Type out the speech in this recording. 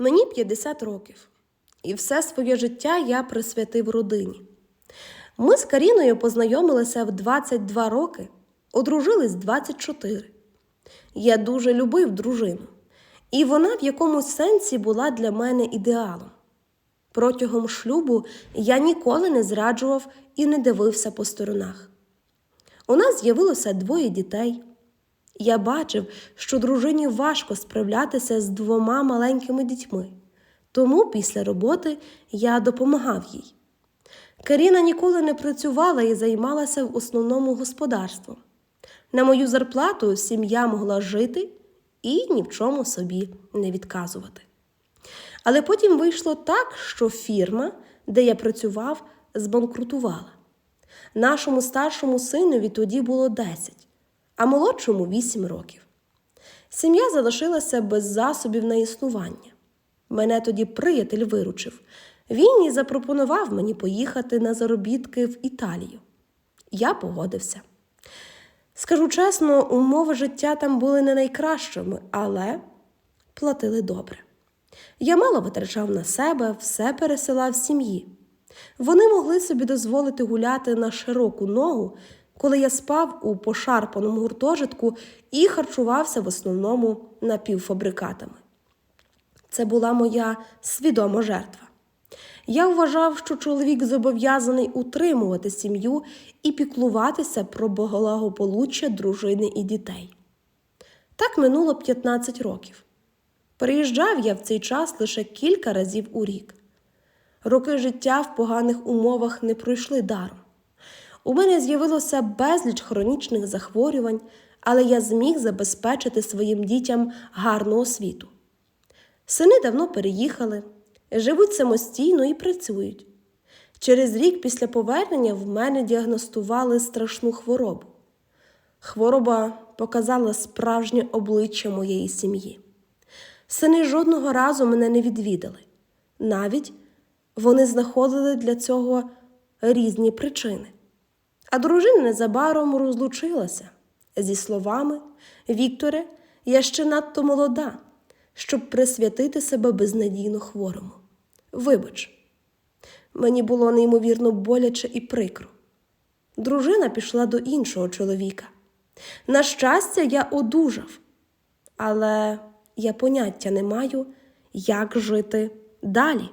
Мені 50 років, і все своє життя я присвятив родині. Ми з Каріною познайомилися в 22 роки, одружились 24. Я дуже любив дружину, і вона в якомусь сенсі була для мене ідеалом. Протягом шлюбу я ніколи не зраджував і не дивився по сторонах. У нас з'явилося двоє дітей. Я бачив, що дружині важко справлятися з двома маленькими дітьми, тому після роботи я допомагав їй. Каріна ніколи не працювала і займалася в основному господарством. На мою зарплату сім'я могла жити і ні в чому собі не відказувати. Але потім вийшло так, що фірма, де я працював, збанкрутувала. Нашому старшому синові тоді було 10, а молодшому 8 років. Сім'я залишилася без засобів на існування. Мене тоді приятель виручив. Він і запропонував мені поїхати на заробітки в Італію. Я погодився. Скажу чесно, умови життя там були не найкращими, але платили добре. Я мало витрачав на себе, все пересилав сім'ї. Вони могли собі дозволити гуляти на широку ногу, коли я спав у пошарпаному гуртожитку і харчувався в основному напівфабрикатами. Це була моя свідома жертва. Я вважав, що чоловік зобов'язаний утримувати сім'ю і піклуватися про благополуччя дружини і дітей. Так минуло 15 років. Приїжджав я в цей час лише кілька разів у рік. Роки життя в поганих умовах не пройшли даром. У мене з'явилося безліч хронічних захворювань, але я зміг забезпечити своїм дітям гарну освіту. Сини давно переїхали, живуть самостійно і працюють. Через рік після повернення в мене діагностували страшну хворобу. Хвороба показала справжнє обличчя моєї сім'ї. Сини жодного разу мене не відвідали. Навіть вони знаходили для цього різні причини. А дружина незабаром розлучилася зі словами Вікторе, я ще надто молода, щоб присвятити себе безнадійно хворому. Вибач, мені було неймовірно боляче і прикро. Дружина пішла до іншого чоловіка. На щастя, я одужав, але я поняття не маю, як жити далі.